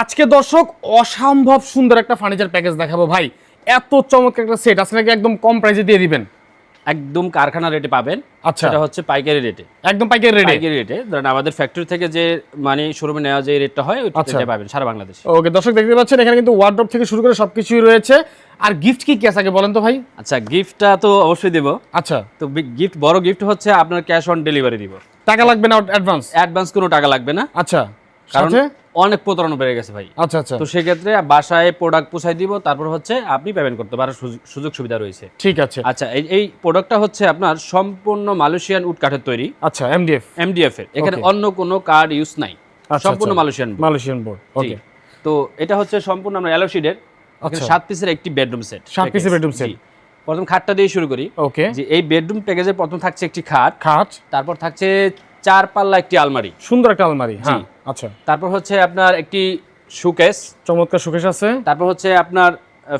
আজকে দর্শক অসম্ভব সুন্দর একটা ফার্নিচার প্যাকেজ দেখাবো ভাই। এত চমৎকার একটা সেট আসলে একদম কম প্রাইসে দিয়ে দিবেন। একদম কারখানা রেটে পাবেন। আচ্ছা। সেটা হচ্ছে পাইকারি রেটে একদম পাইকারি রেডি পাইকারি রেটে ধরেন আমাদের ফ্যাক্টরি থেকে যে মানে শোরুমে নেওয়া যে রেটটা হয় ওই আচ্ছা। রেটে পাবেন সারা বাংলাদেশে। ওকে দর্শক দেখতে পাচ্ছেন এখানে কিন্তু ওয়ার্ড্রপ থেকে শুরু করে সবকিছুই রয়েছে। আর গিফট কি কি আছে আগে বলেন তো ভাই? আচ্ছা গিফটটা তো অবশ্যই দেব। আচ্ছা। তো গিফট বড় গিফট হচ্ছে আপনার ক্যাশ অন ডেলিভারি দিব। টাকা লাগবে না অ্যাডভান্স অ্যাডভান্স কোনো টাকা লাগবে না। আচ্ছা কারণ অনেক প্রতারণা বেড়ে গেছে ভাই। আচ্ছা আচ্ছা। তো সেক্ষেত্রে বাসায় প্রোডাক্ট পৌঁছাই দিব তারপর হচ্ছে আপনি পেমেন্ট করতে পারার সুযোগ- সুবিধা রয়েছে। ঠিক আছে। আচ্ছা এই এই প্রোডাক্টটা হচ্ছে আপনার সম্পূর্ণ মালয়েশিয়ান উড কাঠের তৈরি। আচ্ছা এমডিএফ এমডিএফ এর। এখানে অন্য কোনো কার্ড ইউজ নাই। আচ্ছা, সম্পূর্ণ আচ্ছা। মালয়েশিয়ান মালয়েশিয়ান বোর্ড ওকে তো এটা হচ্ছে সম্পূর্ণ আমরা অ্যালোশিডের আচ্ছা। সাত পিসের একটি বেডরুম সেট সাত এর bedroom set। প্রথম খাটটা দিয়ে শুরু করি। ওকে যে এই বেডরুম প্যাকেজে প্রথম থাকছে একটি খাট। খাট। তারপর থাকছে চার পাল্লা একটি আলমারি। সুন্দর একটা আলমারি হ্যাঁ আচ্ছা। তারপর হচ্ছে আপনার একটি সুকেস চমৎকার সুকেশ আছে। তারপর হচ্ছে আপনার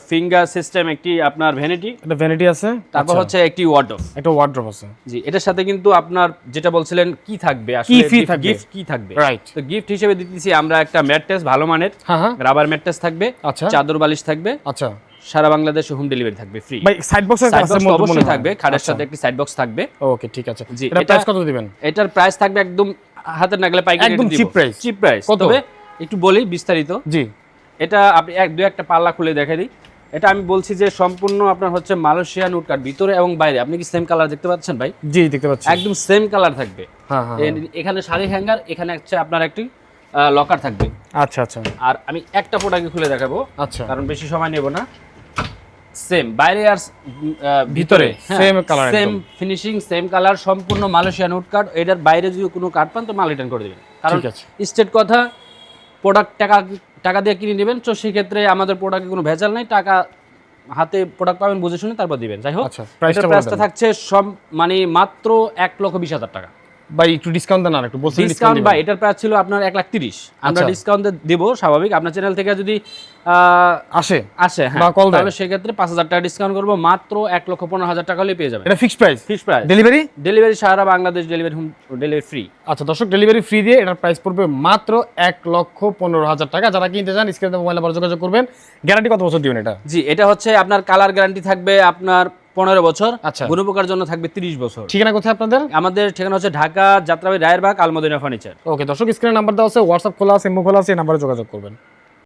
ফিঙ্গার সিস্টেম একটি আপনার ভ্যানিটি। একটা ভ্যানিটি আছে। তারপর আচ্ছা, হচ্ছে একটি ওয়ার্ডরোব। একটা ওয়ার্ড্রপ আছে। জি এটার সাথে কিন্তু আপনার যেটা বলছিলেন কি থাকবে? থাকবে? গিফট কি থাকবে? রাইট তো গিফট হিসেবে দিতেছি আমরা একটা ম্যাট্রেস ভালো মানের। হ্যাঁ হ্যাঁ। রাবার ম্যাট্রেস থাকবে। আচ্ছা। চাদর বালিশ থাকবে। আচ্ছা। সারা বাংলাদেশে হোম ডেলিভারি থাকবে ফ্রি ভাই সাইড বক্স অবশ্যই থাকবে খাটের আচ্ছা, সাথে একটি সাইড বক্স থাকবে। ওকে ঠিক আছে। জি, এটা প্রাইস কত দিবেন? এটার প্রাইস থাকবে একদম হাতের নাগালে পাইকারি একদম। চিপ প্রাইস কত? তবে একটু বলি বিস্তারিত। জি। এটা আপনি এক দুই একটা পাল্লা খুলে দেখে দিই। এটা আমি বলছি যে সম্পূর্ণ আপনার হচ্ছে মালয়েশিয়ান উডকাট ভিতরে এবং বাইরে। আপনি কি সেম কালার দেখতে পাচ্ছেন ভাই? জি দেখতে পাচ্ছি। একদম সেম কালার থাকবে। হ্যাঁ হ্যাঁ এখানে শাড়ি হ্যাঙ্গার এখানে হচ্ছে আপনার একটি লকার থাকবে। আচ্ছা আচ্ছা। আর আমি একটা প্রোডাক্ট খুলে দেখাবো। আচ্ছা। কারণ বেশি সময় নেব না। সেম বাইরে আর ভিতরে same colour same finishing same colour সম্পূর্ণ মালয়েশিয়ান উড কার্ড এটার বাইরে যদি কোনো কার্ড পান তো মাল রিটার্ন করে দেবেন। কারণ স্টেট কথা প্রোডাক্ট টাকা টাকা দিয়ে কিনে নেবেন তো সেক্ষেত্রে আমাদের প্রোডাক্টে কোনো ভেজাল নাই। টাকা হাতে প্রোডাক্ট পাবেন বুঝে শুনে তারপর দিবেন। যাই হোক আচ্ছা, প্রাইসটা থাকছে সব মানে মাত্র এক লক্ষ বিশ হাজার টাকা। ভাই একটু ডিসকাউন্ট দেন আর একটু বলছেন ডিসকাউন্ট বা এটার প্রাইস ছিল আপনার এক লাখ তিরিশ। আমরা আচ্ছা। ডিসকাউন্ট দেবো স্বাভাবিক। আপনার চ্যানেল থেকে যদি আসে আসে হ্যাঁ বা দেয়। তাহলে সেক্ষেত্রে পাঁচ হাজার টাকা ডিসকাউন্ট করব মাত্র এক লক্ষ পনেরো হাজার টাকা হলে পেয়ে যাবেন। এটা fixed price fix price delivery delivery সারা Bangladesh delivery home delivery free আচ্ছা দর্শক ডেলিভারি ফ্রি দিয়ে এটার প্রাইস পড়বে মাত্র এক লক্ষ পনেরো হাজার টাকা। যারা কিনতে চান স্ক্রিনে মোবাইল নাম্বার যোগাযোগ করবেন। গ্যারান্টি কত বছর দিবেন এটা? জি এটা হচ্ছে আপনার কালার গ্যারান্টি থাকবে আপনার পনেরো বছর আচ্ছা। গুণ জন্য থাকবে তিরিশ বছর। ঠিকানা কোথায় আপনাদের? আমাদের ঠিকানা হচ্ছে ঢাকা যাত্রাবাড়ি রায়েরবাগ আলমদিনা ফার্নিচার। ওকে দর্শক স্ক্রিনে নাম্বার দেওয়া আছে হোয়াটসঅ্যাপ খোলা আছে ইমো খোলা আছে এই নাম্বারে যোগাযোগ করবেন।